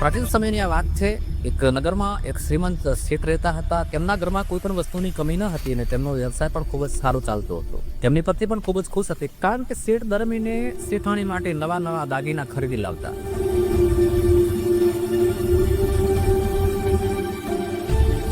પ્રાચીન સમયની આ વાત છે, એક નગરમાં એક શ્રીમંત શેઠ રહેતા હતા. તેમના ઘરમાં કોઈ પણ વસ્તુની કમી ન હતી અને તેમનો વ્યવસાય પણ ખૂબ જ સારો ચાલતો હતો. તેમની પત્ની પણ ખૂબ જ ખુશ હતી, કારણ કે શેઠ દર મહિને શેઠાણી માટે નવા નવા દાગીના ખરીદી લાવતા.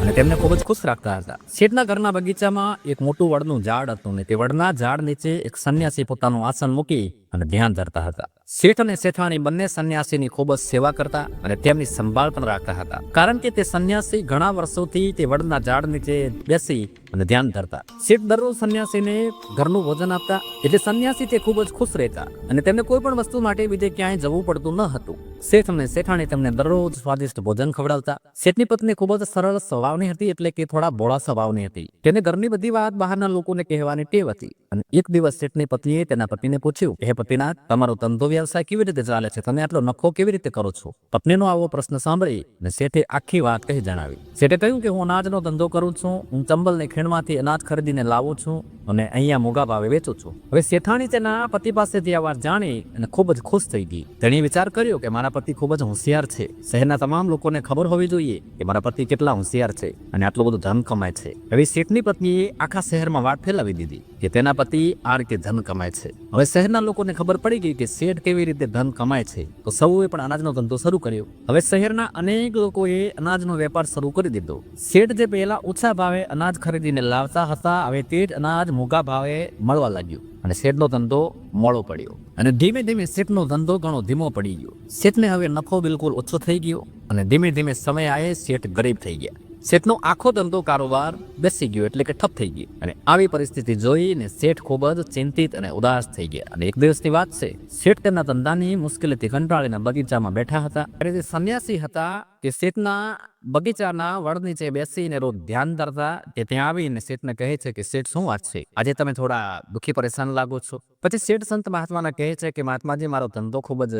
અને તેમને ખૂબ જ ખુશ રાખતા હતા. શેઠના ઘરના બગીચામાં એક મોટું વડનું ઝાડ હતું ને તે વડના ઝાડ નીચે એક સંન્યાસી પોતાનું આસન મૂકી અને ધ્યાન ધરતા હતા. શેઠ અને શેઠાણી બંને સંન્યાસીની ખૂબ જ સેવા કરતા અને તેમની સંભાળ પણ રાખતા હતા. કારણ કે તે સંન્યાસી ઘણા વર્ષોથી તે વડના ઝાડ નીચે બેસી અને ધ્યાન ધરતા. શેઠ દરરોજ સંન્યાસીને ઘરનું ભોજન આપતા એટલે સંન્યાસી તે ખૂબ જ ખુશ રહેતા અને તેમને કોઈ પણ વસ્તુ માટે બીજે ક્યાંય જવું પડતું ન હતું. શેઠ અને શેઠાણી તેમને દરરોજ સ્વાદિષ્ટ ભોજન ખવડાવતા. શેઠની પત્ની ખૂબ જ સરળ સ્વભાવની હતી એટલે કે થોડા બોળા સ્વભાવની હતી. તેને ઘરની બધી વાત બહારના લોકોને કહેવાની ટેવ હતી અને એક દિવસ શેઠની પત્નીએ તેના પતિને પૂછ્યું, હે પતિનાથ, તમારો ધંધો વ્યવસાય કેવી રીતે ચાલે છે? તમે આટલો નફો કેવી રીતે કરો છો? પત્નીનો આવો પ્રશ્ન સાંભળી અને શેઠે આખી વાત કહી જણાવી. શેઠે કહ્યું કે, હું અનાજનો ધંધો કરું છું, હું ચંબલની ખીણમાંથી અનાજ ખરીદીને લાવું છું અને અહીંયા મોગા ભાવે વેચું છું. હવે શેઠાણી તેના પતિ પાસેથી આ વાત જાણી અને ખૂબ જ ખુશ થઈ ગઈ. તેણે વિચાર કર્યો કે, મારા પતિ ખૂબ જ હોશિયાર છે. શહેરના તમામ લોકોને ખબર હોવી જોઈએ કે, મારા પતિ કેટલા હોશિયાર છે અને આટલું બધું ધન કમાય છે. હવે શેઠની પત્નીએ આખા શહેરમાં વાત ફેલાવી દીધી કે તેના પતિ આ રીતે ધન કમાય છે. હવે શહેરના લોકોને ખબર પડી ગઈ કે શેઠ કેવી રીતે ધન કમાય છે? તો સૌએ પણ અનાજનો ધંધો શરૂ કર્યો. હવે શહેરના અનેક લોકોએ અનાજનો વેપાર શરૂ કરી દીધો. શેઠ જે પહેલા ઓછા ભાવે અનાજ ખરીદીને લાવતા હતા, હવે તે જ અનાજ મોંઘા ભાવે મળવા લાગ્યું અને શેઠનો ધંધો મોડો પડ્યો. અને ધીમે ધીમે શેઠનો ધંધો ઘણો ધીમો પડી ગયો. શેઠને હવે નફો બિલકુલ ઓછો થઈ ગયો અને ધીમે ધીમે સમય આવે શેઠ ગરીબ થઈ ગયા. શેઠનો આખો ધંધો કારોબાર બેસી ગયો એટલે કે ઠપ થઈ ગયો અને આવી પરિસ્થિતિ જોઈને શેઠ ખૂબ જ ચિંતિત અને ઉદાસ થઈ ગયા. અને એક દિવસની વાત છે, શેઠ તેમના ધંધાની મુશ્કેલીથી કંટાળીને બગીચામાં બેઠા હતા. ત્યારે જે સંન્યાસી હતા તે શેઠના બગીચાના વડ નીચે બેસીને રોજ ધ્યાન ધરતા તે ત્યાં આવીને શેઠને કહે છે કે શેઠ શું વાત છે? આજે તમે થોડા દુઃખી પરેશાન લાગો છો. પછી શેઠ સંત મહાત્માને કહે છે કે, મહાત્માજી, મારો ધંધો ખૂબ જ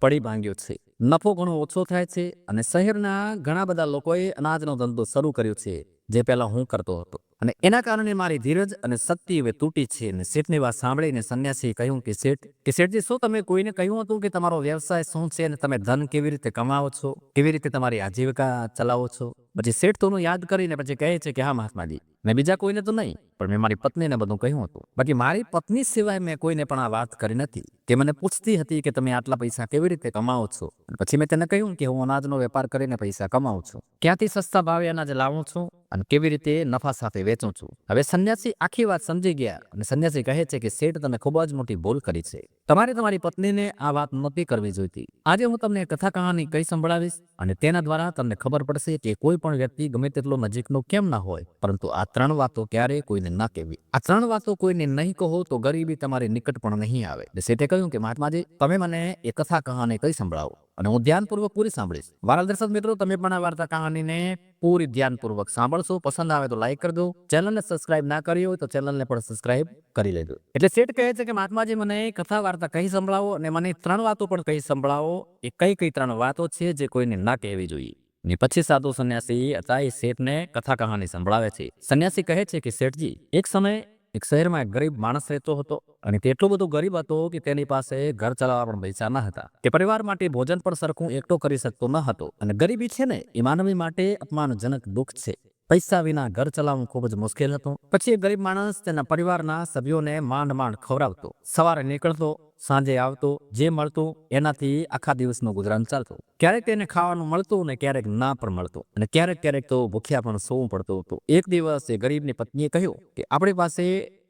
પડી ભાંગ્યો છે. નફો ઘણો ઓછો થાય છે અને શહેરના ઘણા બધા લોકોએ અનાજનો ધંધો શરૂ કર્યો છે, જે પહેલાં હું કરતો હતો. અને એના કારણે મારી ધીરજ અને શક્તિ હવે તૂટી છે અને શેઠની વાત સાંભળીને સંન્યાસીએ કહ્યું કે શેઠ, કે શેઠજી, શું તમે કોઈને કહ્યું હતું કે તમારો વ્યવસાય શું છે અને તમે ધન કેવી રીતે કમાવો છો? કેવી રીતે તમારી આજીવિકા ચલાવો છો? પછી શેઠ યાદ કરીને પછી કહે છે કે હા મહાત્માજી, મેં બીજા કોઈને તો નહીં, પણ મેં મારી પત્નીને બધું કહ્યું હતું. બાકી મારી પત્ની સિવાય મેં કોઈને પણ આ વાત કરી નથી. તે મને પૂછતી હતી કે તમે આટલા પૈસા કેવી રીતે કમાવો છો? પછી મેં તેને કહ્યું કે હું અનાજનો વેપાર કરીને પૈસા કમાઉં છું. ક્યાંથી સસ્તા ભાવે અનાજ લાવું છું અને કેવી રીતે નફા સાથે વેચું છું? હવે સંન્યાસી આખી વાત સમજી ગયા અને સંન્યાસી કહે છે કે શેઠ, તમે ખૂબ જ મોટી ભૂલ કરી છે. તમારે તમારી પત્નીને આ વાત નહોતી કરવી જોઈતી. આજે હું તમને કથા કહાની કઈ સંભળાવીશ અને તેના દ્વારા તમને ખબર પડશે કે કોઈ પણ વ્યક્તિ ગમે તેટલો નજીકનો કેમ ના હોય? પરંતુ આ ત્રણ વાતો ક્યારેય કોઈને ના કહેવી. આ ત્રણ વાતો કોઈને નહીં કહો તો ગરીબી તમારી નિકટ પણ નહીં આવે. શેઠે કહ્યું કે મહાત્માજી, તમે મને એ કથા કહાની કઈ સંભળાવો? અને હું ધ્યાનપૂર્વક પૂરી સાંભળીશ. વારા દર્શક મિત્રો, તમે પણ આ વાર્તા કહાનીને પૂરી ધ્યાનપૂર્વક સાંભળશો. પસંદ આવે તો લાઈક કરજો. ચેનલને સબસ્ક્રાઇબ ના કરી હોય તો ચેનલને પણ સબસ્ક્રાઇબ કરી લેજો. એટલે શેઠ કહે છે કે મહાત્માજી, મને કથા વાર્તા કહી સંભળાવો અને મને ત્રણ વાતો પણ કહી સંભળાવો? એ કઈ કઈ ત્રણ વાતો છે જે કોઈને ના કહેવી જોઈએ? ને પછી સાધુ સંન્યાસી અચાઈ શેઠને કથા કહાની સંભળાવે છે. સંન્યાસી કહે છે કે, શેઠજી, એક સમયે એક શહેરમાં એક ગરીબ માણસ રહેતો હતો અને તેટલો બધો ગરીબ હતો કે તેની પાસે ઘર ચલાવવા પણ પૈસા ન હતા. તે પરિવાર માટે ભોજન પણ સરખું એકઠો કરી શકતો ન હતો અને ગરીબી છે ને, એ માનવી માટે અપમાનજનક દુઃખ છે. પૈસા વિના ઘર ચલાવવું ખૂબ જ મુશ્કેલ હતું. પછી ગરીબ માણસ તેના પરિવારના સભ્યોને માંડ માંડ ખવડાવતો. સવારે નીકળતો, સાંજે આવતો, જે મળતું એનાથી આખા દિવસનું ગુજરાન ચાલતું. ક્યારેક તેને ખાવાનું મળતું ને ક્યારેક ના પણ મળતું. અને ક્યારેક ક્યારેક તો ભૂખ્યા પણ સોવું પડતું હતું. એક દિવસ એ ગરીબની પત્નીએ કહ્યું કે, આપણી પાસે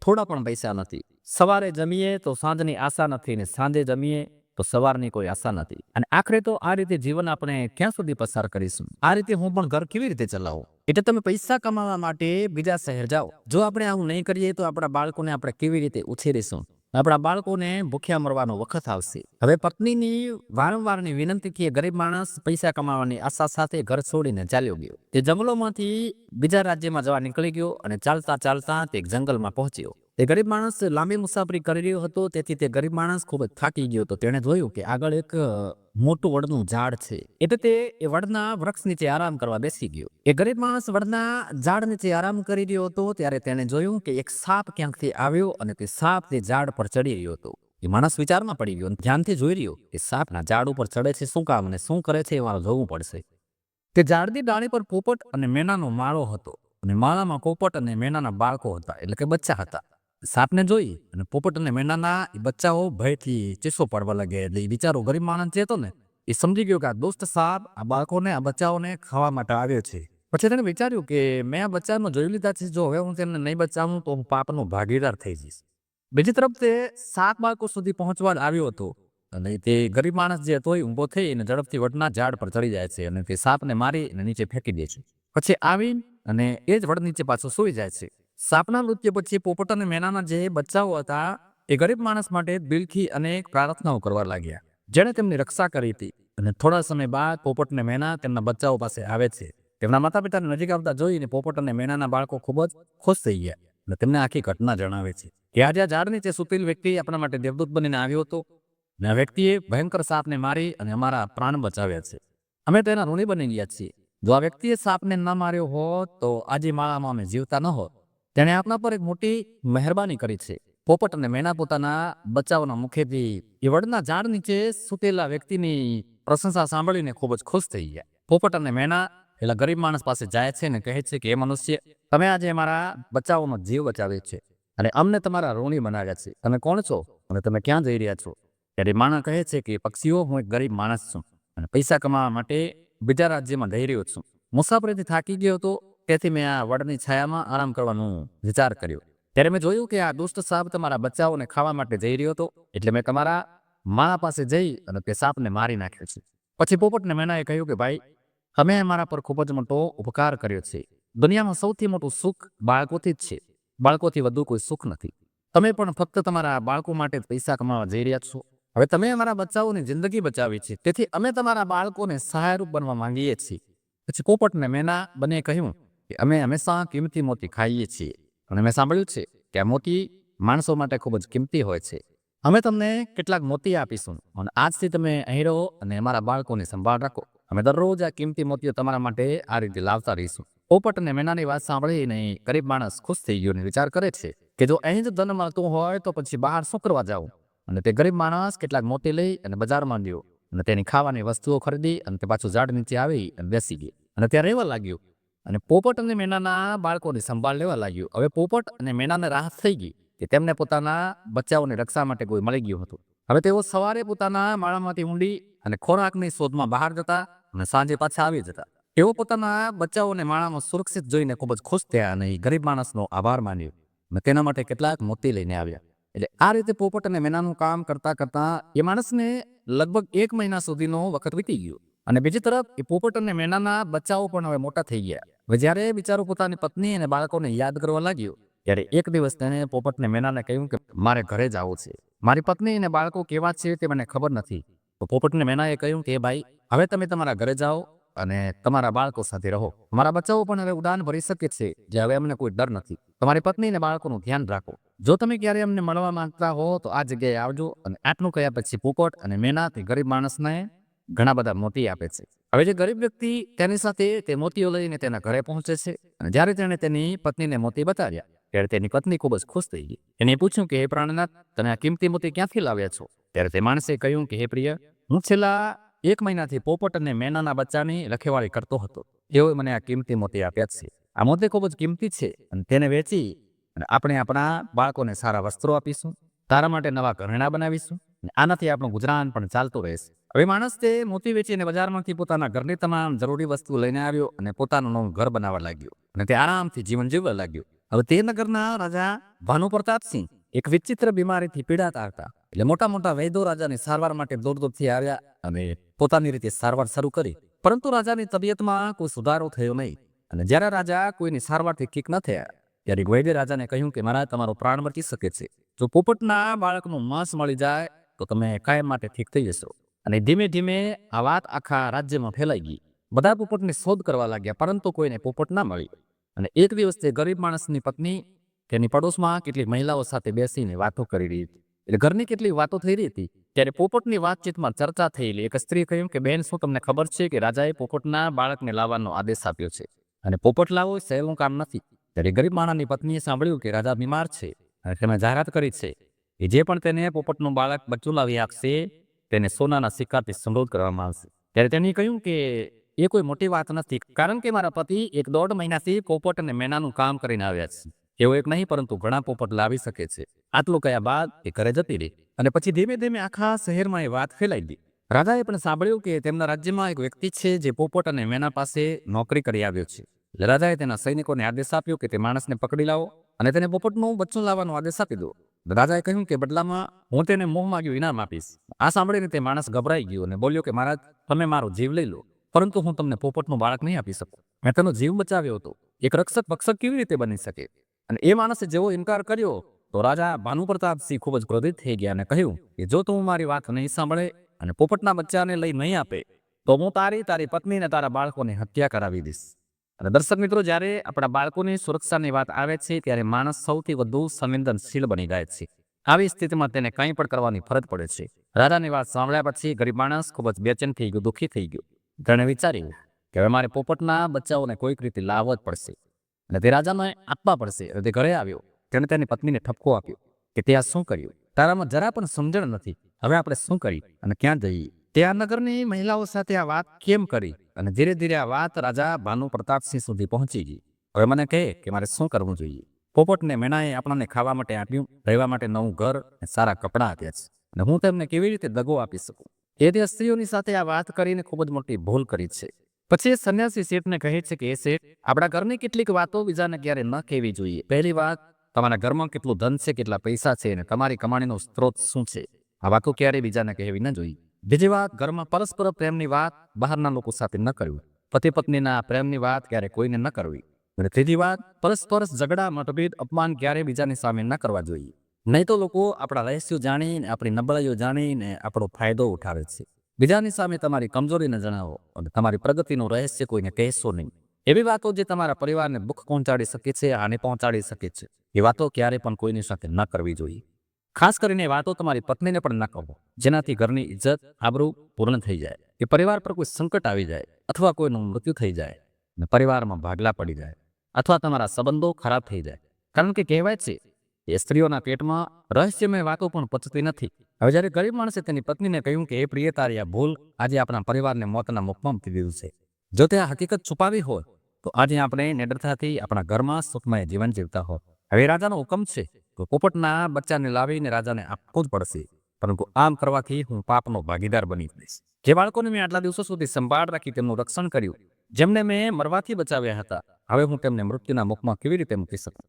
થોડા પણ પૈસા નથી. સવારે જમીએ તો સાંજની આશા નથી ને સાંજે જમીએ તો સવારની કોઈ આશા નથી. અને આખરે તો આ રીતે જીવન આપણે ક્યાં સુધી પસાર કરીશું? આ રીતે હું પણ ઘર કેવી રીતે ચલાવું? એટલે તમે પૈસા કમાવા માટે બીજા શહેર જાઓ. જો આપણે આવું નહીં કરીએ તો આપણા બાળકોને આપણે કેવી રીતે ઉછેરીશું? આપણા બાળકોને ભૂખ્યા મરવાનો વખત આવશે. હવે પત્નીની વારંવારની વિનંતી કે ગરીબ માણસ પૈસા કમાવાની આશા સાથે ઘર છોડીને ચાલ્યો ગયો. તે જંગલોમાંથી બીજા રાજ્યમાં જવા નીકળી ગયો અને ચાલતા ચાલતા તે જંગલમાં પહોંચ્યો. તે ગરીબ માણસ લાંબી મુસાફરી કરી રહ્યો હતો, તેથી તે ગરીબ માણસ ખૂબ જ થાકી ગયો હતો. તેણે જોયું કે આગળ એક મોટું વડનું ઝાડ છે. એટલે તે એ વડના વૃક્ષ નીચે આરામ કરવા બેસી ગયો. એ ગરીબ માણસ વડના ઝાડ નીચે આરામ કરી રહ્યો હતો, ત્યારે તેણે જોયું કે એક સાપ ક્યાંકથી આવ્યો અને તે સાપ તે ઝાડ પર ચડી રહ્યો હતો. એ માણસ વિચારમાં પડી ગયો ધ્યાનથી જોઈ રહ્યો કે સાપના ઝાડ ઉપર ચડે છે શું કામ અને શું કરે છે એ મારે જોવું પડશે. તે ઝાડની ડાળી પર પોપટ અને મેનાનો માળો હતો અને માળામાં પોપટ અને મેનાના બાળકો હતા, એટલે કે બચ્ચા હતા. સાપને જોઈ અને પોપટ અને મેંડાના બચ્ચાઓ ભયથી ચીસો પાડવા લાગ્યા એટલે એ બિચારો ગરીબ માણસ જે હતો ને એ સમજી ગયો કે આ દોસ્ત સાપ આ બાળકોને, આ બચ્ચાઓને ખાવા માટે આવ્યો છે. પછી તેણે વિચાર્યું કે મેં આ બચ્ચામાં જોઈ લીધા છે, જો હવે હું તેમને નહીં બચાવું તો હું પાપનો ભાગીદાર થઈ જઈશ. બીજી તરફ તે સાત બાળકો સુધી પહોંચવા આવ્યો હતો અને તે ગરીબ માણસ જે હતો એ ઊભો થઈ અને ઝડપથી વડના ઝાડ પર ચડી જાય છે અને તે સાપને મારી અને નીચે ફેંકી દે છે. પછી આવી અને એ જ વડ નીચે પાછો સૂઈ જાય છે. સાપના મૃત્યુ પછી પોપટ અને મેનાના જે બચ્ચાઓ હતા, એ ગરીબ માણસ માટે દિલથી અનેક પ્રાર્થનાઓ કરવા લાગ્યા. જેણે તેમની રક્ષા કરી હતી અને થોડા સમય બાદ પોપટ અને મેના તેમના બચ્ચાઓ પાસે આવે છે. તેમના માતા પિતાને નજીક આવતા જોઈને પોપટ અને મેનાના બાળકો ખૂબ જ ખુશ થઈ ગયા અને તેમને આખી ઘટના જણાવે છે. કે આજે આ ઝાડની નીચે સુપીલ વ્યક્તિ આપણા માટે દેવદૂત બનીને આવ્યો હતો, અને આ વ્યક્તિએ ભયંકર સાપને મારી અને અમારા પ્રાણ બચાવ્યા છે. અમે તેના ઋણી બની ગયા છીએ. જો આ વ્યક્તિએ સાપને ન માર્યો હોત, તો આજે માળામાં અમે જીવતા ન હોત. તેણે આપણા પર એક મોટી મહેરબાની કરી છે. પોપટ અને મેના પોતાના બચાવના મુખેથી એ ઝાડ નીચે સુતેલા વ્યક્તિની પ્રશંસા સાંભળીને ખૂબ જ ખુશ થઈ ગયા. પોપટ અને મેના એટલે ગરીબ માણસ પાસે જાય છે અને કહે છે કે એ મનુષ્ય, તમે આજે મારા બચાવનો જીવ બચાવ્યો છે અને અમને તમારા ઋણી બનાવ્યા છે. તમે કોણ છો અને તમે ક્યાં જઈ રહ્યા છો? ત્યારે માણસ કહે છે કે, પક્ષીઓ, હું એક ગરીબ માણસ છું અને પૈસા કમાવા માટે બીજા રાજ્યમાં જઈ રહ્યો છું. મુસાફરીથી થાકી ગયો હતો તેથી મેં આ વડની છાયામાં આરામ કરવાનો વિચાર કર્યો. ત્યારે મેં જોયું કે આ દુષ્ટ સાપ તમારા બચ્ચાઓને ખાવા માટે જઈ રહ્યો હતો, એટલે મેં તમારા માળા પાસે જઈ અને તે સાપને મારી નાખ્યો છે. પછી પોપટને મેનાએ કહ્યું કે, ભાઈ તમે મારા પર ખૂબ જ મોટો ઉપકાર કર્યો છે. દુનિયામાં સૌથી મોટું સુખ બાળકોથી જ છે. બાળકોથી વધુ કોઈ સુખ નથી. તમે પણ ફક્ત તમારા બાળકો માટે પૈસા કમાવા જઈ રહ્યા છો. હવે તમે અમારા બચ્ચાઓની જિંદગી બચાવી છે. તેથી અમે તમારા બાળકોને સહાયરૂપ બનવા માંગીએ છીએ. પછી પોપટ ને મેના બંને કહ્યું અમે હંમેશા કિંમતી મોતી ખાઈએ છીએ. અને મેં સાંભળ્યું છે કે મોતી માણસો માટે ખૂબ જ કિંમતી હોય છે. અમે તમને કેટલાક મોતી આપીશું અને આજથી તમે અહીં રહો અને અમારા બાળકોની સંભાળ રાખો. અમે દરરોજ આ કિંમતી મોતીઓ તમારા માટે આ રીતે લાવતા રહીશું. પોપટ અને મેનાની વાત સાંભળીને ગરીબ માણસ ખુશ થઈ ગયો અને વિચાર કરે છે કે જો અહીં જ ધન મળતું હોય તો પછી બહાર શું કરવા જાઉં? અને તે ગરીબ માણસ કેટલાક મોતી લઈ અને બજારમાં ગયો અને તેની ખાવાની વસ્તુઓ ખરીદી અને તે પાછું ઝાડ નીચે આવી અને બેસી ગઈ. અને ત્યાં રહેવા લાગ્યું. અને પોપટ અને મેનાના બાળકોની સંભાળ લેવા લાગ્યું. હવે પોપટ અને મેનાને રાહત થઈ ગઈ કે તેમને પોતાના બચ્ચાઓની રક્ષા માટે કોઈ મળી ગયું હતું. હવે તેઓ સવારે પોતાના માળામાંથી ઊંડી અને ખોરાકની શોધમાં બહાર જતા અને સાંજે પાછા આવી જતા. તેઓ પોતાના બચ્ચાઓને માળામાં સુરક્ષિત જોઈને ખૂબ જ ખુશ થયા અને એ ગરીબ માણસનો આભાર માન્યો અને તેના માટે કેટલાક મોતી લઈને આવ્યા. એટલે આ રીતે પોપટ અને મેનાનું કામ કરતા કરતા એ માણસને લગભગ એક મહિના સુધીનો વખત વીતી ગયો. અને બીજી તરફ એ પોપટ અને મેનાના બચ્ચાઓ પણ હવે મોટા થઈ ગયા. જ્યારે બિચારો પોતાની પત્ની અને બાળકોને યાદ કરવા લાગ્યો, ત્યારે એક દિવસ તેણે પોપટને મેનાને કહ્યું કે, મારે ઘરે જવું છે. મારી પત્ની અને બાળકો કેવા છે તે મને ખબર નથી. તો પોપટને મેનાએ કહ્યું કે, ભાઈ, હવે તમે તમારા ઘરે જાઓ અને તમારા બાળકો સાથે રહો. મારા બચ્ચાઓ પણ હવે ઉડાન ભરી શકે છે, જે હવે અમને કોઈ ડર નથી. તમારી પત્ની અને બાળકોનું ધ્યાન રાખો. જો તમે ક્યારે અમને મળવા માંગતા હો, તો આ જગ્યાએ આવજો અને આટલું કહ્યા પછી પોપટ અને મેના તે ગરીબ માણસને ઘણા બધા મોતી આપે છે. હવે જે ગરીબ વ્યક્તિ તેની સાથે તે મોતીઓ લઈને તેના ઘરે પહોંચે છે અને જ્યારે તેણે તેની પત્નીને મોતી બતાવ્યા, ત્યારે તેની પત્ની ખૂબ જ ખુશ થઈ ગઈ. એને પૂછ્યું કે, હે પ્રાણનાથ તને આ કિંમતી મોતી ક્યાંથી લાવ્યા છો? ત્યારે તે માણસે કહ્યું કે, હે પ્રિય, હું છેલ્લા એક મહિનાથી પોપટ અને મેનાના બચ્ચાની રખેવાળી કરતો હતો. એઓએ મને આ કિંમતી મોતી આપ્યા છે. આ મોતી ખૂબ જ કિંમતી છે અને તેને વેચી અને આપણે આપણા બાળકોને સારા વસ્ત્રો આપીશું. તારા માટે નવા ઘરેણા બનાવીશું અને આનાથી આપણું ગુજરાન પણ ચાલતું રહેશે. હવે માણસ તે મોતી વેચીને બજારમાંથી પોતાના ઘરની તમામ જરૂરી વસ્તુ લઈને આવ્યો અને પોતાનું નવું ઘર બનાવવા લાગ્યો અને તે આરામથી જીવન જીવવા લાગ્યો. હવે તે નગરના રાજા ભાનુ પ્રતાપસિંહ એક વિચિત્ર બીમારીથી પીડાતા હતા. એટલે મોટા મોટા વૈદો રાજાની સારવાર માટે દૂર દૂરથી આવ્યા અને પોતાની રીતે સારવાર શરૂ કરી. પરંતુ રાજાની તબિયતમાં કોઈ સુધારો થયો નહીં. અને જ્યારે રાજા કોઈની સારવારથી ઠીક ન થયા, ત્યારે વૈદ્ય રાજાને કહ્યું કે મારા તમારો પ્રાણ બચી શકે છે. જો પોપટના બાળકનું માંસ મળી જાય, તો તમે કાયમ માટે ઠીક થઈ જશો. અને ધીમે ધીમે આ વાત આખા રાજ્યમાં ફેલાઈ ગઈ. બધા પોપટની શોધ કરવા લાગ્યા, પરંતુ કોઈને પોપટ ના મળી અને એક દિવસ તે ગરીબ માણસની પત્ની તેની પડોશમાં કેટલી મહિલાઓ સાથે બેસીને વાતો કરી રહી હતી. એટલે ઘરની કેટલી વાતો થઈ રહી હતી, ત્યારે પોપટની વાતચીતમાં ચર્ચા થયેલી. એક સ્ત્રી કહ્યું કે, બેન, શું તમને ખબર છે કે રાજાએ પોપટના બાળકને લાવવાનો આદેશ આપ્યો છે? અને, પોપટ લાવવો સહેલું કામ નથી. ત્યારે ગરીબ માણસની પત્નીએ સાંભળ્યું કે રાજા બીમાર છે અને તેમણે જાહેરાત કરી છે કે જે પણ તેને પોપટનું બાળક બચ્ચું લાવી આપશે તેને સોનાના સિક્કાથી સમૃદ્ધ કરવામાં આવશે. ત્યારે તેણે કહ્યું કે એ કોઈ મોટી વાત નથી, કારણ કે મારા પતિ એક દોઢ મહિનાથી પોપટ અને મેનાનું કામ કરીને આવ્યા છે. એવો એક નહીં, પરંતુ ઘણા પોપટ લાવી શકે છે. આટલું કયા બાદ એ ઘરે જતી રહી અને પછી ધીમે ધીમે આખા શહેરમાં એ વાત ફેલાઈ ગઈ. રાજાએ પણ સાંભળ્યું કે તેમના રાજ્યમાં એક વ્યક્તિ છે જે પોપટ અને મેના પાસે નોકરી કરી આવ્યો છે. રાજાએ તેના સૈનિકોને આદેશ આપ્યો કે તે માણસને પકડી લાવો અને તેને પોપટનું બચ્ચું લાવવાનો આદેશ આપી દો. રાજાએ કહ્યું કે, બદલામાં હું તેને મોહ માગ્યું, ઇનામ આપીશ. આ સાંભળીને તે માણસ ગભરાઈ ગયો અને બોલ્યો કે, મહારાજ, તમે મારો જીવ લઈ લો, પરંતુ હું તમને પોપટનું બાળક નહીં આપી શકું. મેં તેનો જીવ બચાવ્યો હતો. એક રક્ષક ભક્ષક કેવી રીતે બની શકે? અને એ માણસે જેવો ઇનકાર કર્યો, તો રાજા ભાનુ પ્રતાપસિંહ ખૂબ જ ક્રોધિત થઈ ગયા અને કહ્યું કે, જો તું મારી વાત નહીં સાંભળે અને પોપટના બચ્ચાને લઈ નહીં આપે, તો હું તારી તારી પત્ની અને તારા બાળકોને હત્યા કરાવી દઈશ. અને દર્શક મિત્રો, જ્યારે આપણા બાળકોની સુરક્ષાની વાત આવે છે, ત્યારે માણસ સૌથી વધુ સંવેદનશીલ બની જાય છે. આવી સ્થિતિમાં તેને કંઈ પણ કરવાની ફરજ પડે છે. રાજાની વાત સાંભળ્યા પછી ગરીબ માણસ ખૂબ જ બેચેન થઈ ગયું, દુઃખી થઈ ગયું. તેણે વિચાર્યું કે હવે મારે પોપટના બચ્ચાઓને કોઈક રીતે લાવવા જ પડશે. અને તે રાજાને આપવા પડશે. અને તે ઘરે આવ્યો. તેણે તેની પત્નીને ઠપકો આપ્યો કે તે આ શું કર્યું? તારામાં જરા પણ સમજણ નથી. હવે આપણે શું કરી અને ક્યાં જઈએ? તે નગરની મહિલાઓ સાથે આ વાત કેમ કરી? અને ધીરે ધીરે આ વાત રાજા ભાનુ પ્રતાપસિંહ સુધી પહોંચી ગઈ. હવે મને કહે કે મારે શું કરવું જોઈએ? પોપટને મેનાએ આપણને ખાવા માટે આપ્યું, રહેવા માટે નવું ઘર અને સારા કપડાં આપ્યા છે. અને હું તેમને કેવી રીતે દગો આપી શકું? એ તે સ્ત્રીઓની સાથે આ વાત કરીને ખૂબ જ મોટી ભૂલ કરી છે. પછી એ સંન્યાસી શેઠને કહે છે કે, એ શેઠ, આપણા ઘરની કેટલીક વાતો બીજાને ક્યારે ન કહેવી જોઈએ. પહેલી વાત, તમારા ઘરમાં કેટલું ધન છે, કેટલા પૈસા છે અને તમારી કમાણીનો સ્ત્રોત શું છે? આ વાતો ક્યારેય બીજાને કહેવી ન જોઈએ. બીજી વાત ઘરમાં પરસ્પર પ્રેમની વાત બહારના લોકો સાથે ન કરવી. પતિ પત્નીના પ્રેમની વાત ક્યારે કોઈને ન કરવી. અને ત્રીજી વાત, પરસ્પર ઝઘડા, મતભેદ, અપમાન ક્યારે બીજાની સામે ન કરવા જોઈએ. નહીં તો લોકો આપણા રહસ્યો જાણીને, આપણી નબળાઈઓ જાણીને આપણો ફાયદો ઉઠાવે છે. બીજાની સામે તમારી કમજોરીને જણાવો અને તમારી પ્રગતિનું રહસ્ય કોઈને કહેશો નહીં. એવી વાતો જે તમારા પરિવારને દુઃખ પહોંચાડી શકે છે, હાનિ પહોંચાડી શકે છે, એ વાતો ક્યારે પણ કોઈની સાથે ન કરવી જોઈએ. ખાસ કરીને વાતો તમારી પત્નીને પણ ન કહો. જેનાથી ઘરની ઇજ્જત આબરૂ પૂર્ણ થઈ જાય. કે પરિવાર પર કોઈ સંકટ આવી જાય અથવા કોઈનું મૃત્યુ થઈ જાય ને પરિવારમાં ભાગલા પડી જાય અથવા તમારા સંબંધો ખરાબ થઈ જાય. કારણ કે કહેવાય છે, એ સ્ત્રીઓના પેટમાં રહસ્યમય વાતો પણ પચતી નથી. હવે જ્યારે ગરીબ માણસે તેની પત્નીને કહ્યું કે, એ પ્રિય, તારી આ ભૂલ આજે આપણા પરિવારને મોતના મુખમાં મૂકી દીધું છે. જો તે આ હકીકત છુપાવી હોય, તો આજે આપણે નિડરતાથી આપણા ઘરમાં સુખમય જીવન જીવતા હોત. હવે રાજાનો હુકમ છે પોપટના બચ્ચાને લાવીને રાજાને આપવું જ પડશે. પરંતુ આમ કરવાથી હું પાપનો ભાગીદાર બની જઈશ. જે બાળકોને મેં આટલા દિવસો સુધી સંભાળ રાખી તેમનું રક્ષણ કર્યું, જેમને મેં મરવાથી બચાવ્યા હતા, હવે હું તેમને મૃત્યુના મુખમાં કેવી રીતે મૂકી શકું?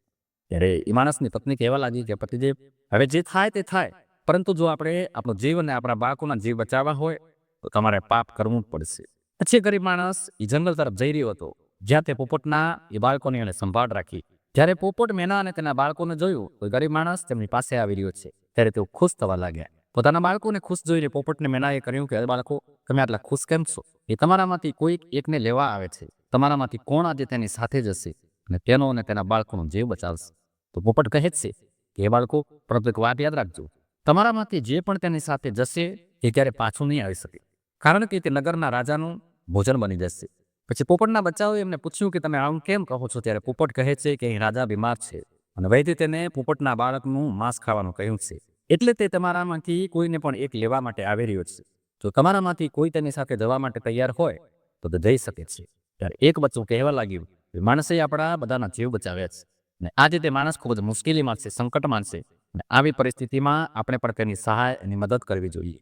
ત્યારે એ માણસની પત્ની કહેવા લાગી કે, પતિદેવ, હવે જે થાય તે થાય, પરંતુ જો આપણે આપણું જીવ અને આપણા બાળકોના જીવ બચાવવા હોય, તો તમારે પાપ કરવું જ પડશે. પછી ગરીબ માણસ એ જંગલ તરફ જઈ રહ્યો હતો, જ્યાં તે પોપટના એ બાળકોની એને સંભાળ રાખી. જ્યારે પોપટ મેના અને તેના બાળકોને જોયું તો ગરીબ માણસ તેમની પાસે આવી રહ્યો છે, ત્યારે તેઓ ખુશ થવા લાગ્યા. પોતાના બાળકોને ખુશ જોઈને પોપટને મેનાએ કહ્યું કે, "અરે બાળકો, તમે આટલા ખુશ કેમ છો? એ તમારામાંથી કોઈક એકને લેવા આવે છે. તમારામાંથી કોણ આજે તેની સાથે જશે અને તેનો અને તેના બાળકોનો જીવ બચાવશે. તો પોપટ કહે જ છે કે એ બાળકો પરંતુ એક વાત યાદ રાખજો. તમારામાંથી જે પણ તેની સાથે જશે, એ ક્યારે પાછું નહીં આવી શકે, કારણ કે તે નગરના રાજાનું ભોજન બની જશે. પછી પોપટના બચ્ચાઓએ એમને પૂછ્યું કે, તમે આમ કેમ કહો છો? ત્યારે પોપટ કહે છે કે અહીં રાજા બીમાર છે. અને વૈદ્ય તેને પોપટના બાળકનું માંસ ખાવાનું કહ્યું છે. એટલે તે તમારામાંથી કોઈને પણ એક લેવા માટે આવી રહ્યો છે. જો તમારામાંથી કોઈ તેની સાથે જવા માટે તૈયાર હોય, તો તે જઈ શકે છે. ત્યારે એક બચ્ચું કહેવા લાગ્યું કે, માણસે આપણા બધાના જીવ બચાવ્યા છે. અને આજે તે માણસ ખૂબ જ મુશ્કેલીમાં છે, સંકટમાં છે. અને આવી પરિસ્થિતિમાં આપણે પણ તેની સહાય અને મદદ કરવી જોઈએ.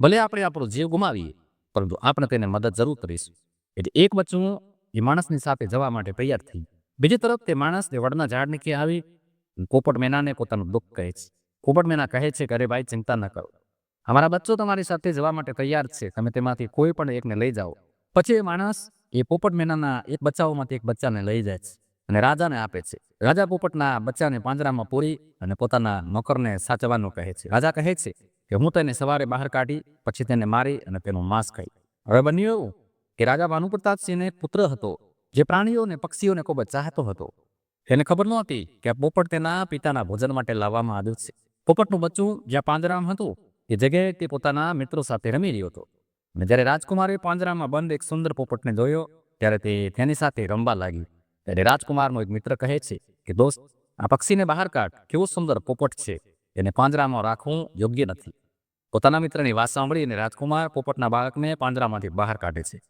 ભલે આપણે આપણો જીવ ગુમાવીએ, પરંતુ આપણે તેને મદદ જરૂર કરીશું. એટલે એક બચ્ચું એ માણસની સાથે જવા માટે તૈયાર થઈ. બીજી તરફ તે માણસ તે વડના ઝાડ નીચે આવી, પોપટ મેનાને પોતાનું દુઃખ કહે છે. પોપટ મેના કહે છે કે, અરે ભાઈ, ચિંતા ન કરો. અમારા બચ્ચો તમારી સાથે જવા માટે તૈયાર છે. તમે તેમાંથી કોઈ પણ એકને લઈ જાઓ. પછી એ માણસ એ પોપટ મેનાના એક બચ્ચાઓમાંથી એક બચ્ચાને લઈ જાય છે અને રાજાને આપે છે. રાજા પોપટના બચ્ચાને પાંજરામાં પૂરી અને પોતાના નોકરને સાચવવાનું કહે છે. રાજા કહે છે કે, હું તેને સવારે બહાર કાઢી, પછી તેને મારી અને તેનું માંસ ખાઈ. હવે બન્યું એવું કે રાજા ભાનુપ્રતાપસિંહને પુત્ર હતો, જે પ્રાણીઓ અને પક્ષીઓને ખૂબ જ ચાહતો હતો. તેને ખબર નહોતી કે પોપટ તેના પિતાના ભોજન માટે લાવવામાં આવ્યું છે. પોપટનું બચ્ચું જ્યાં પાંજરામાં હતું, એ જગ્યાએ તે પોતાના મિત્રો સાથે રમી રહ્યો હતો. અને જ્યારે રાજકુમારે પાંજરામાં બંધ એક સુંદર પોપટને જોયો, ત્યારે તે તેની સાથે રમવા લાગી ત્યારે રાજકુમારનો એક મિત્ર કહે છે કે, દોસ્ત, આ પક્ષીને બહાર કાઢ, કેવો સુંદર પોપટ છે. એને પાંજરામાં રાખવું યોગ્ય નથી. પોતાના મિત્રની વાત સાંભળીને રાજકુમાર પોપટના બાળકને પાંજરામાંથી બહાર કાઢે છે.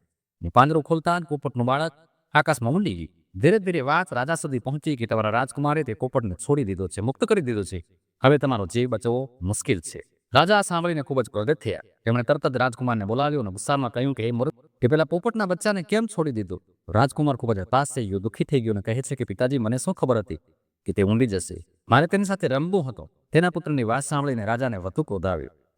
ને ખોલતા જ પોપટનું બાળક આકાશમાં ઊંડી ગયું. ધીરે ધીરે વાત રાજા સુધી પહોંચી કે તમારા રાજકુમારે તે પોપટને છોડી દીધો છે, મુક્ત કરી દીધો છે. હવે તમારો જીવ બચવો મુશ્કેલ છે. રાજા સાંભળીને ખૂબ જ ક્રોધિત થયા. તેમણે તરત જ રાજકુમારને બોલાવ્યો અને ગુસ્સામાં કહ્યું કે એ મૃત કે પેલા પોપટના બચ્ચાને કેમ છોડી દીધું? રાજકુમાર ખૂબ જ હતાશ થઈ ગયો, દુઃખી થઈ ગયો અને કહે છે કે, પિતાજી, મને શું ખબર હતી કે તે ઊંડી જશે? મારે તેની સાથે રમવું હતો. તેના પુત્રની વાત સાંભળીને રાજાને વધુ ક્રોધ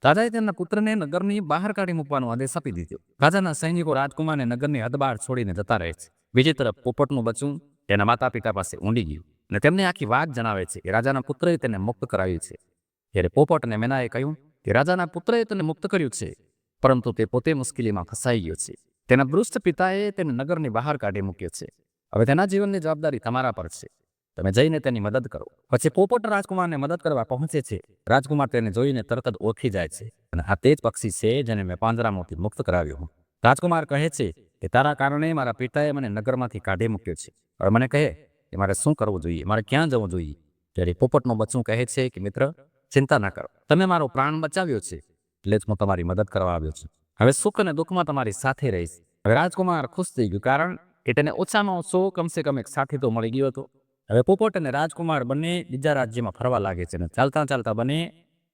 રાજાએ તેમના પુત્રને નગરની બહાર કાઢી મૂકવાનો આદેશ આપી દીધો. રાજાના સૈનિકો રાજકુમારને નગરની હદબાર છોડીને જતા રહે છે. બીજી તરફ પોપટનું બચ્ચું તેના માતા પિતા પાસે ઊંડી ગયું અને તેમને આખી વાત જણાવે છે કે રાજાના પુત્રએ તેને મુક્ત કરાવ્યું છે. ત્યારે પોપટ અને મેનાએ કહ્યું કે રાજાના પુત્રએ તેને મુક્ત કર્યું છે, પરંતુ તે પોતે મુશ્કેલીમાં ફસાઈ ગયો છે. તેના વૃષ્ઠ પિતાએ તેને નગરની બહાર કાઢી મૂક્યો છે. હવે તેના જીવનની જવાબદારી તમારા પર છે. તમે જઈને તેની મદદ કરો. પછી પોપટ રાજકુમારને મદદ કરવા પહોંચે છે. રાજકુમાર તેને જોઈને તરત જ ઓળખી જાય છે અને આ તે જ પક્ષી છે જેને મેં પાંજરામાંથી મુક્ત કરાવ્યો હું. રાજકુમાર કહે છે કે તારા કારણે મારા પિતાએ મને નગરમાંથી કાઢી મૂક્યો છે. હવે મને કહે કે મારે શું કરવું જોઈએ? મારે ક્યાં જવું જોઈએ? ત્યારે પોપટનું બચ્ચું કહે છે કે મિત્ર, ચિંતા ના કરો. તમે મારો પ્રાણ બચાવ્યો છે એટલે જ હું તમારી મદદ કરવા આવ્યો છું. હવે સુખ અને દુઃખમાં તમારી સાથે રહીશ. હવે રાજકુમાર ખુશ થઈ ગયું કારણ કે તેને ઓછામાં ઓછો કમસે કમ એક સાથી તો મળી ગયો હતો. હવે પોપટ અને રાજકુમાર બંને બીજા રાજ્યમાં ફરવા લાગે છે અને ચાલતા ચાલતા બંને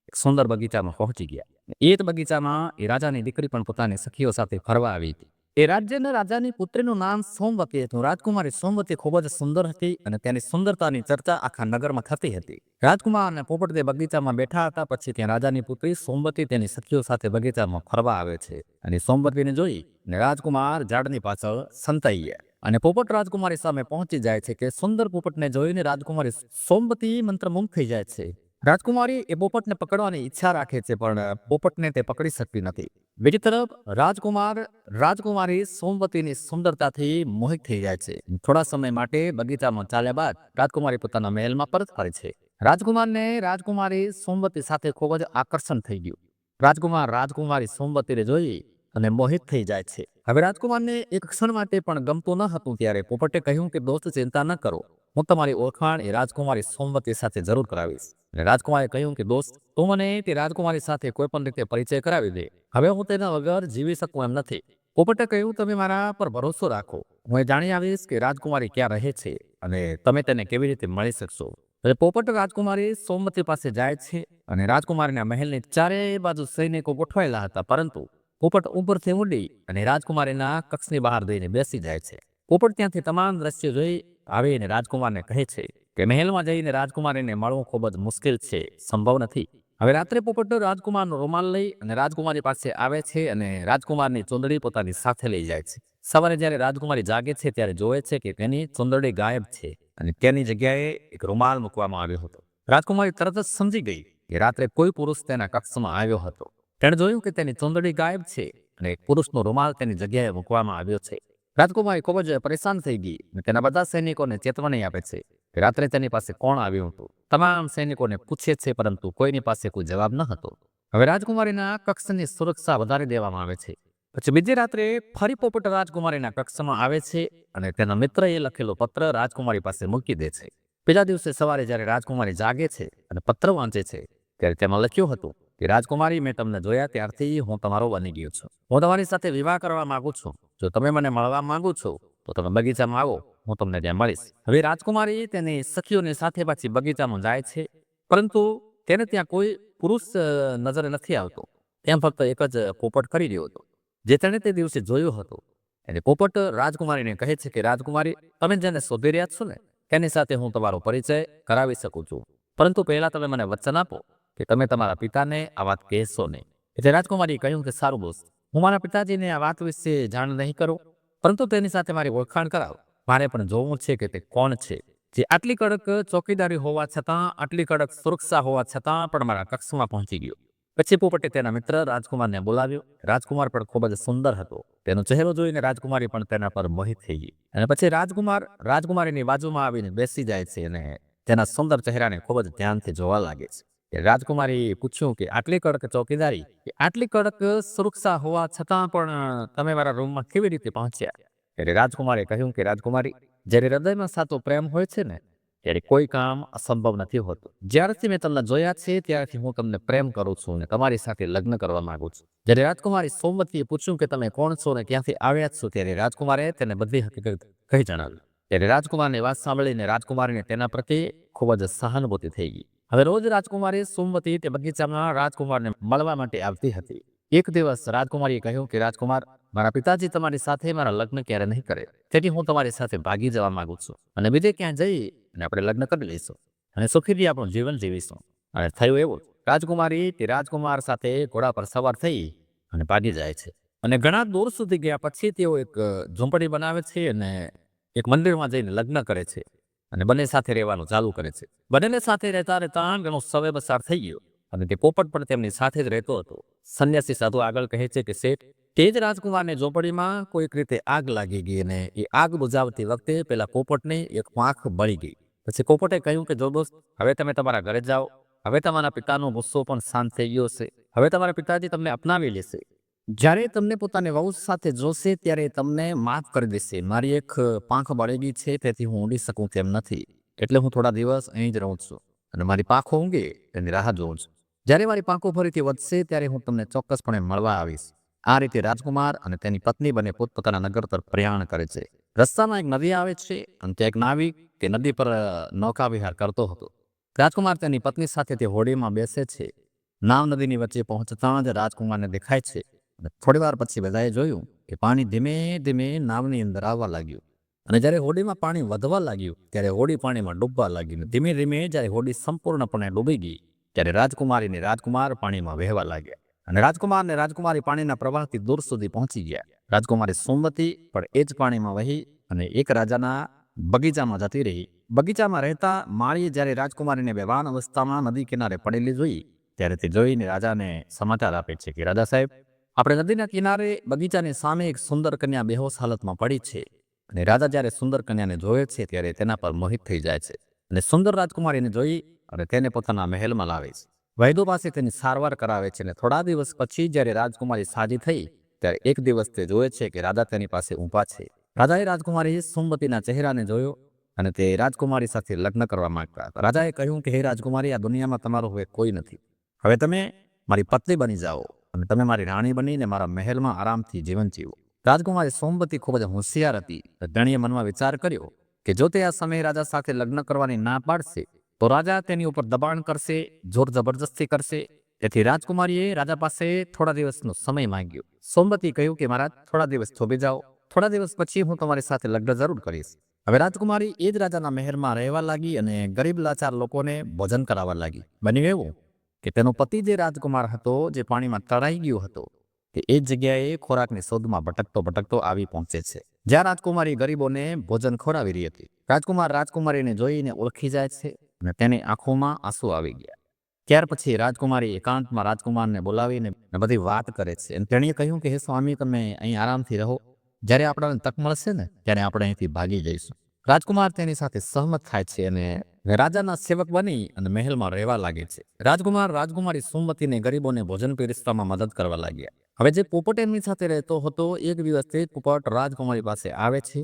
એક સુંદર બગીચામાં પહોંચી ગયા. એ જ બગીચામાં એ રાજાની દીકરી પણ પોતાની સખીઓ સાથે ફરવા આવી હતી. એ રાજ્યના રાજાની પુત્રીનું નામ સોમવતી હતું. રાજકુમારી સોમવતી ખૂબ જ સુંદર હતી અને તેની સુંદરતાની ચર્ચા આખા નગરમાં થતી હતી. રાજકુમાર અને પોપટ તે બગીચામાં બેઠા હતા, પછી ત્યાં રાજાની પુત્રી સોમવતી તેની સખીઓ સાથે બગીચામાં ફરવા આવે છે. અને સોમવતીને જોઈ અને રાજકુમાર ઝાડની પાછળ સંતાઈ ગયા. અને પોપટ રાજકુમારી સામે પહોંચી જાય છે કે સુંદર પોપટને જોઈને રાજકુમારી સોમવતી મંત્રમુગ્ધ થઈ જાય છે. રાજકુમારી એ પોપટને પકડવાની ઈચ્છા રાખે છે, પણ પોપટને તે પકડી શકતી નથી. બીજી તરફ, રાજકુમાર, રાજકુમારી સોમવતીની સુંદરતાથી મોહિત થઈ જાય છે. થોડા સમય માટે બગીચામાં ચાલ્યા બાદ રાજકુમારી પોતાના મહેલમાં પરત ફરે છે. રાજકુમારને રાજકુમારી સોમવતી સાથે ખૂબ જ આકર્ષણ થઈ ગયું. રાજકુમાર રાજકુમારી સોમવતીને જોઈ અને મોહિત થઈ જાય છે. હવે રાજકુમારને એક ક્ષણ માટે પણ ગમતું ન હતું ત્યારે પોપટે કહ્યું કે, દોસ્ત, ચિંતા ન કરો. હું તમારી ઓળખાણ એ રાજકુમારી સોમવતી સાથે જરૂર કરાવીશ. અને રાજકુમારે કહ્યું કે, દોસ્ત, તું મને તે રાજકુમારી સાથે કોઈ પણ રીતે પરિચય કરાવી દે. હવે હું તેના વગર જીવી શકું એમ નથી. પોપટે કહ્યું, તમે મારા પર ભરોસો રાખો. હું એ જાણી આવીશ કે રાજકુમારી ક્યાં રહે છે અને તમે તેને કેવી રીતે મળી શકશો. એટલે પોપટ રાજકુમારી સોમવતી પાસે જાય છે અને રાજકુમારીના મહેલની ચારે બાજુ સૈનિકો ગોઠવાયેલા હતા, પરંતુ પોપટ ઉપરથી ઉડી અને રાજકુમારીના કક્ષની બહાર દઈને બેસી જાય છે. પોપટ ત્યાંથી તમામ દ્રશ્યો જોઈ આવીને રાજકુમારને કહે છે કે, મહેલમાં જઈને રાજકુમારીને મળવું ખૂબ જ મુશ્કેલ છે, સંભવ નથી. હવે રાત્રે પોપટ રાજકુમારનો રૂમાલ લઈ અને રાજકુમારી પાસે આવે છે અને રાજકુમારની ચુંદડી પોતાની સાથે લઈ જાય છે. સવારે જ્યારે રાજકુમારી જાગે છે ત્યારે જોવે છે કે તેની ચુંદડી ગાયબ છે અને તેની જગ્યાએ એક રૂમાલ મૂકવામાં આવ્યો હતો. રાજકુમારી તરત જ સમજી ગઈ કે રાત્રે કોઈ પુરુષ તેના કક્ષમાં આવ્યો હતો. તેણે જોયું કે તેની ચુંદડી ગાયબ છે અને પુરુષનો રૂમાલ તેની જગ્યાએ મૂકવામાં આવ્યો છે. રાજકુમારી ખૂબ જ પરેશાન થઈ ગઈ અને તેના બધા સૈનિકોને ચેતવણી આપે છે કે રાત્રે તેની પાસે કોણ આવ્યું હતું. તમામ સૈનિકોને પૂછે છે પરંતુ કોઈની પાસે કોઈ જવાબ ન હતો. હવે રાજકુમારીના કક્ષની સુરક્ષા વધારી દેવામાં આવે છે. પછી બીજી રાત્રે ફરી પોપટ રાજકુમારીના કક્ષમાં આવે છે અને તેના મિત્રએ લખેલો પત્ર રાજકુમારી પાસે મૂકી દે છે. બીજા દિવસે સવારે જ્યારે રાજકુમારી જાગે છે અને પત્ર વાંચે છે, ત્યારે તેમાં લખ્યું હતું કે, રાજકુમારી, મેં તમને જોયા, ત્યારથી હું તમારો બની ગયો છું. હું તમારી સાથે વિવાહ કરવા માંગુ છું. જો તમે મને મળવા માંગુ છો, તો તમે બગીચામાં આવો. હું તમને ત્યાં મળીશ. હવે રાજકુમારી તેની સખીઓની સાથે પાછી બગીચામાં જાય છે, પરંતુ તેને ત્યાં કોઈ પુરુષ નજરે નથી આવતો. ત્યાં ફક્ત એક જ પોપટ કરી રહ્યો હતો, જે તેણે તે દિવસે જોયો હતો. એટલે પોપટ રાજકુમારીને કહે છે કે, રાજકુમારી, તમે જેને શોધી રહ્યા છો ને, તેની સાથે હું તમારો પરિચય કરાવી શકું છું. પરંતુ પહેલા તમે મને વચન આપો. કે તમે તમારા પિતાને આ વાત કહેશો નહીં. એટલે રાજકુમારીએ કહ્યું કે સારું દોસ્ત હું મારા પિતાજીને આ વાત વિશે જાણ નહીં કરું, પરંતુ તેની સાથે મારી ઓળખાણ કરાવો. મારે પણ જોવું છે કે તે કોણ છે. જે આટલી કડક ચોકીદારી હોવા છતાં, આટલી કડક સુરક્ષા હોવા છતાં પણ મારા કક્ષમાં પહોંચી ગયો. પછી પોપટે તેના મિત્ર રાજકુમારને બોલાવ્યો. રાજકુમાર પણ ખૂબ જ સુંદર હતો. તેનો ચહેરો જોઈને રાજકુમારી પણ તેના પર મોહિત થઈ ગઈ. અને પછી રાજકુમાર, રાજકુમારીની બાજુમાં આવીને બેસી જાય છે અને તેના સુંદર ચહેરાને ખૂબ જ ધ્યાનથી જોવા લાગે છે. કે રાજકુમારીએ પૂછ્યું કે આટલી કડક ચોકીદારી કે આટલી કડક સુરક્ષા હોવા છતાં પણ તમે મારા રૂમમાં કેવી રીતે પહોંચ્યા? એટલે રાજકુમારે કહ્યું કે રાજકુમારી, જ્યારે હૃદયમાં સાચો પ્રેમ હોય છે ને, ત્યારે કોઈ કામ અસંભવ નથી હોતું. જ્યારથી મેં તમને જોયા છે, ત્યારથી હું તમને પ્રેમ કરું છું અને તમારી સાથે લગ્ન કરવા માંગુ છું. જ્યારે રાજકુમારી સોમવતીએ પૂછ્યું કે તમે કોણ છો અને ક્યાંથી આવ્યા છો, ત્યારે રાજકુમારે તેને બધી હકીકત કહી જણાવ્યું. ત્યારે રાજકુમારની વાત સાંભળીને રાજકુમારીને તેના પ્રત્યે ખૂબ જ સહાનુભૂતિ થઈ ગઈ. હવે રોજ રાજકુમારી સોમવતી તે બગીચામાં રાજકુમારને મળવા માટે આવતી હતી. એક દિવસ રાજકુમારીએ કહ્યું કે, રાજકુમાર, મારા પિતાજી તમારી સાથે મારા લગ્ન ક્યારે નહીં કરે? તેથી હું તમારી સાથે ભાગી જવા માંગુ છું અને બીજે ક્યાં જઈ અને આપણે લગ્ન કરી લઈશું અને સુખીથી આપણું જીવન જીવીશું. અને થયું એવું. રાજકુમારી તે રાજકુમાર સાથે ઘોડા પર સવાર થઈ અને ભાગી જાય છે. અને ઘણા દૂર સુધી ગયા પછી તેઓ એક ઝૂંપડી બનાવે છે અને એક મંદિરમાં જઈને લગ્ન કરે છે. અને બંને સાથે રહેવાનું ચાલુ કરે છે. બંનેને સાથે રહેતા રહેતા ઘણો સમય થઈ ગયો અને તે પોપટ પણ તેમની સાથે જ રહેતો હતો. સંન્યાસી સાધુ આગળ કહે છે કે, શેઠ, તે જ રાજકુમારને ઝોપડીમાં કોઈક રીતે આગ લાગી ગઈ અને એ આગ બુઝાવતી વખતે પેલા પોપટને એક પાંખ બળી ગઈ. પછી પોપટે કહ્યું કે જો દોસ્ત હવે તમે તમારા ઘરે જાઓ. હવે તમારા પિતાનો ગુસ્સો પણ શાંત થઈ ગયો છે હવે તમારા પિતાજી તમને અપનાવી લેશે. જ્યારે તમને પોતાની વહુ સાથે જોશે, ત્યારે તમને માફ કરી દેશે. મારી એક પાંખ બળી ગઈ છે, તેથી હું ઊંડી શકું તેમ નથી. એટલે હું થોડા દિવસ અહીં જ રહું છું અને મારી પાંખો ઊંઘે, તેની રાહ જોઉં છું. જ્યારે મારી પાંખો ફરીથી વધશે, ત્યારે હું તમને ચોક્કસપણે મળવા આવીશ. આ રીતે રાજકુમાર અને તેની પત્ની બંને પોતપોતાના નગર તરફ પ્રયાણ કરે છે. રસ્તામાં એક નદી આવે છે અને ત્યાં એક નાવિક તે નદી પર નૌકા વિહાર કરતો હતો. રાજકુમાર તેની પત્ની સાથે તે હોડીમાં બેસે છે. નામ નદીની વચ્ચે પહોંચતા જ રાજકુમારને દેખાય છે થોડી વાર પછી બધાએ જોયું કે પાણી ધીમે ધીમે નાવની અંદર આવવા લાગ્યું. અને જ્યારે હોડીમાં પાણી વધવા લાગ્યું, ત્યારે હોડી પાણીમાં ડૂબવા લાગી ધીમે ધીમે જ્યારે હોડી સંપૂર્ણપણે ડૂબી ગઈ, ત્યારે રાજકુમારીને રાજકુમાર પાણીમાં વહેવા લાગ્યા. અને રાજકુમાર ને રાજકુમારી પાણીના પ્રવાહથી દૂર સુધી પહોંચી ગયા. રાજકુમારી સોમવતી પણ એ જ પાણીમાં વહી અને એક રાજાના બગીચામાં જતી રહી. બગીચામાં રહેતા માળીએ જ્યારે રાજકુમારીને બેવાન અવસ્થામાં નદી કિનારે પડેલી જોઈ, ત્યારે તે જોઈને રાજાને સમાચાર આપે છે કે, રાજા સાહેબ આપણે નદીના કિનારે બગીચાની સામે એક સુંદર કન્યા બેહોશ હાલતમાં પડી છે અને રાજા જ્યારે સુંદર કન્યાને જોવે છે ત્યારે તેના પર મોહિત થઈ જાય છે અને સુંદર રાજકુમારીને જોઈ અને તેને પોતાના મહેલમાં લાવે છે. વૈદો પાસે તેની સારવાર કરાવે છે અને થોડા દિવસ પછી જ્યારે રાજકુમારી સાજી થઈ ત્યારે એક દિવસ તે જોવે છે કે રાજા તેની પાસે ઊભા છે. રાજાએ રાજકુમારી સોમવતીના ચહેરાને જોયો અને તે રાજકુમારી સાથે લગ્ન કરવા માંગતા હતા. રાજાએ કહ્યું કે, હે રાજકુમારી, આ દુનિયામાં તમારું હવે કોઈ નથી. હવે તમે મારી પત્ની બની જાઓ. અને તમે મારી રાણી બનીને મારા મહેલમાં આરામથી જીવન જીવો. રાજકુમારી સોમવતી ખૂબ જ હોશિયાર હતી. ધણીએ મનમાં વિચાર કર્યો કે જો તે આ સમયે રાજા સાથે લગ્ન કરવાની ના પાડશે, તો રાજા તેની ઉપર દબાણ કરશે, જોર જબરજસ્તી કરશે. તેથી રાજકુમારીએ રાજા પાસે થોડા દિવસનો સમય માંગ્યો. સોમવતી કહ્યું કે મહારાજ, થોડા દિવસ થોભી જાઓ. થોડા દિવસ પછી હું તમારી સાથે લગ્ન જરૂર કરીશ. હવે રાજકુમારી એ જ રાજાના મહેરમાં રહેવા લાગી અને ગરીબ લાચાર લોકોને ભોજન કરાવવા લાગી. બન્યું એવું? કે તેનો પતિ જે રાજકુમાર હતો, જે પાણીમાં તણાઈ ગયો હતો તે એ જગ્યાએ ખોરાકની શોધમાં ભટકતો ભટકતો આવી પહોંચે છે. જ્યાં રાજકુમારી ગરીબોને ભોજન ખોરાવી રહી હતી. રાજકુમાર રાજકુમારીને જોઈને ઓળખી જાય છે અને તેની આંખોમાં આંસુ આવી ગયા. ત્યાર પછી રાજકુમારી એકાંતમાં રાજકુમારને બોલાવીને બધી વાત કરે છે. અને તેણીએ કહ્યું કે, હે સ્વામી, તમે અહીં આરામથી રહો. જ્યારે આપણને તક મળશે ને, ત્યારે આપણે અહીંથી ભાગી જઈશું. રાજકુમાર તેની સાથે સહમત થાય છે અને રાજાના સેવક બની અને મહેલમાં રહેવા લાગે છે. રાજકુમાર રાજકુમારી સુમવતીને ગરીબોને ભોજન પીરસવામાં મદદ કરવા લાગ્યા. હવે જે પોપટ એમની સાથે રહેતો હતો, એક દિવસ તે પોપટ રાજકુમારી પાસે આવે છે.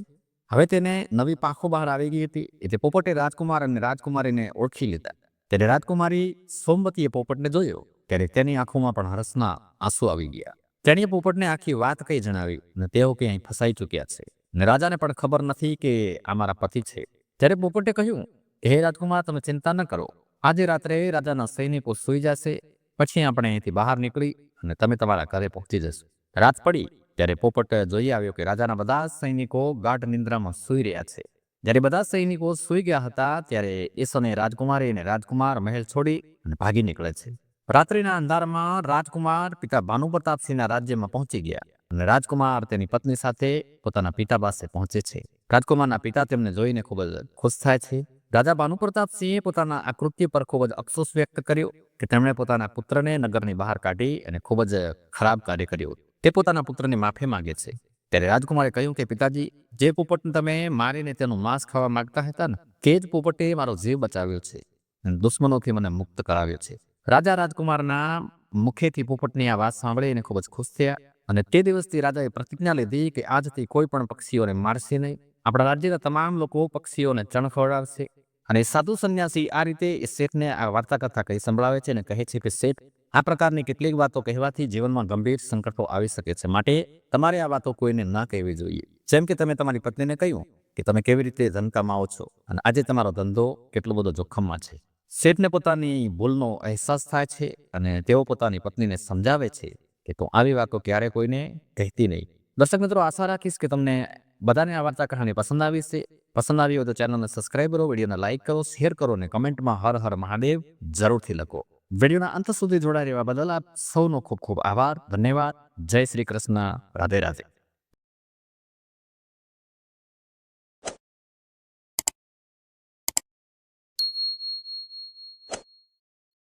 હવે તેને નવી પાંખો બહાર આવી ગઈ હતી, એટલે પોપટે રાજકુમાર અને રાજકુમારીને ઓળખી લીધા. ત્યારે રાજકુમારી સોમવતીએ પોપટને જોયો, ત્યારે તેની આંખોમાં પણ હરસના આંસુ આવી ગયા. તેણીએ પોપટને આખી વાત કઈ જણાવી અને તેઓ ક્યાંય ફસાઈ ચૂક્યા છે. અને રાજાને પણ ખબર નથી કે આ મારા પતિ છે. ત્યારે પોપટે કહ્યું, હે રાજકુમાર, તમે ચિંતા ન કરો. આજે રાત્રે રાજાના સૈનિકો સૂઈ જશે, પછી આપણે અહીંથી બહાર નીકળી અને તમે તમારા ઘરે પહોંચી જશો. રાત પડી ત્યારે પોપટ જોઈ આવ્યો કે રાજાના બધા સૈનિકો ગાઢ નિંદ્રામાં સૂઈ રહ્યા છે. જ્યારે બધા સૈનિકો સૂઈ ગયા હતા, ત્યારે સમયે રાજકુમારી અને રાજકુમાર મહેલ છોડી અને ભાગી નીકળે છે. રાત્રિના અંધારમાં રાજકુમાર પિતા ભાનુ પ્રતાપસિંહના રાજ્યમાં પહોંચી ગયા. અને રાજકુમાર તેની પત્ની સાથે પોતાના પિતા પાસે પહોંચે છે. રાજકુમારના પિતા તેમને જોઈને ખૂબ જ ખુશ થાય છે. રાજા ભાનુ પ્રતાપસિંહે પોતાના આકૃતિ પર ખૂબ જ અફસોસ વ્યક્ત કર્યો કે તેમણે પોતાના પુત્રને નગરની બહાર કાઢી અને ખૂબ જ ખરાબ કાર્ય કર્યું. તે પોતાના પુત્રની માફી માગે છે. ત્યારે રાજકુમારે કહ્યું કે, પિતાજી, જે પોપટને તમે મારીને તેનું માંસ ખાવા માંગતા હતા ને, તે જ પોપટે મારો જીવ બચાવ્યો છે અને દુશ્મનોથી મને મુક્ત કરાવ્યો છે. રાજા રાજકુમારના મુખેથી પોપટની આ વાત સાંભળીને ખૂબ જ ખુશ થયા અને તે દિવસથી રાજાએ પ્રતિજ્ઞા લીધી કે આજથી કોઈ પણ પક્ષીઓને મારશે નહીં. આપણા રાજ્યના તમામ લોકો પક્ષીઓને ચણ ખવડાવશે અને સાધુ સંન્યાસી આ રીતે શેઠને આ વાર્તા કથા કહી સંભળાવે છે અને કહે છે કે, શેઠ, આ પ્રકારની કેટલીક વાતો કહેવાથી જીવનમાં ગંભીર સંકટો આવી શકે છે. માટે તમારે આ વાતો કોઈને ના કહેવી જોઈએ. જેમ કે તમે તમારી પત્નીને કહ્યું કે તમે કેવી રીતે ધન કમાવો છો અને આજે તમારો ધંધો કેટલો બધો જોખમમાં છે. શેઠને પોતાની ભૂલનો અહેસાસ થાય છે અને તેઓ પોતાની પત્નીને સમજાવે છે કે તું આવી વાતો ક્યારે કોઈને કહેતી નહીં. દર્શક મિત્રો, આશા રાખીશ કે તમને બધાને આ વાર્તા કહાની પસંદ આવી છે. પસંદ આવી હોય તો ચેનલને સબસ્ક્રાઈબ કરો, વિડીયોને લાઇક કરો, શેર કરો અને કમેન્ટમાં હર હર મહાદેવ જરૂરથી લખો. વિડીયોના અંત સુધી જોડાઈ રહેવા બદલ આપ સૌનો ખૂબ ખૂબ આભાર, ધન્યવાદ. જય શ્રી કૃષ્ણ. રાધે રાધે.